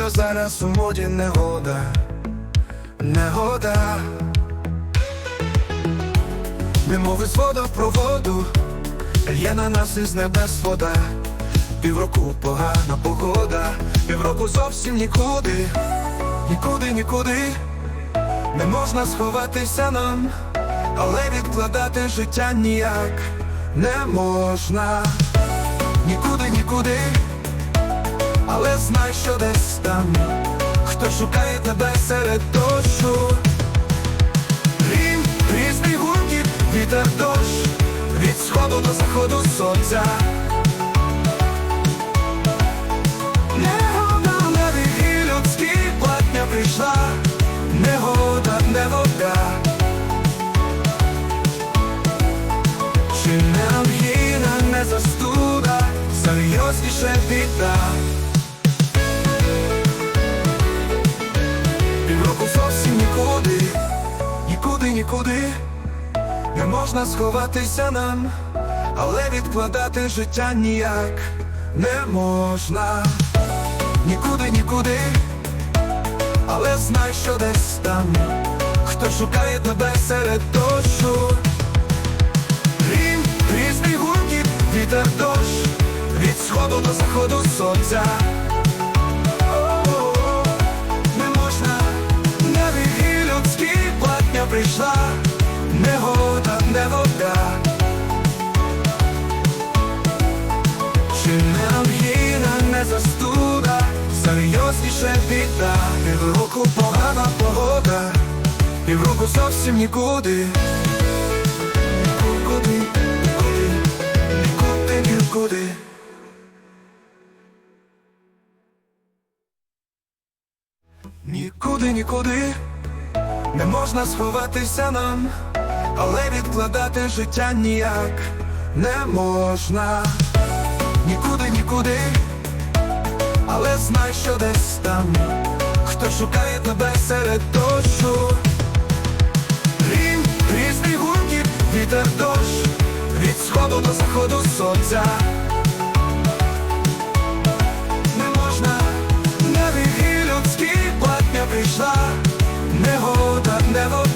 що зараз у моді негода, негода, немови з водопроводу, лє на нас із небес вода, півроку погана погода, півроку зовсім нікуди, нікуди, нікуди, не можна сховатися нам, але відкладати життя ніяк не можна, нікуди, нікуди. Але знай, що десь там, хто шукає тебе серед дощу Грім, різний гуркіт, вітер дощ, від сходу до заходу сонця. Негода на віки людські платня прийшла, негода, не вода. Чи не ангіна, не застуда, серйозніше біда. Нікуди, не можна сховатися нам, але відкладати життя ніяк не можна, нікуди, нікуди, але знай, що десь там, хто шукає тебе серед дощу. Грім, різний гуркіт, вітер дощ, від сходу до заходу сонця. Серйозніше біда, півроку погана погода, півроку зовсім нікуди. Нікуди, нікуди, нікуди, нікуди. Нікуди, нікуди не можна сховатися нам, але відкладати життя ніяк не можна. Нікуди, нікуди, але знай, що десь там, хто шукає тебе серед дощу Рім, різний гуркіт, вітер дощ, від сходу до заходу сонця. Не можна, на вігі людські платня прийшла, негода, невода.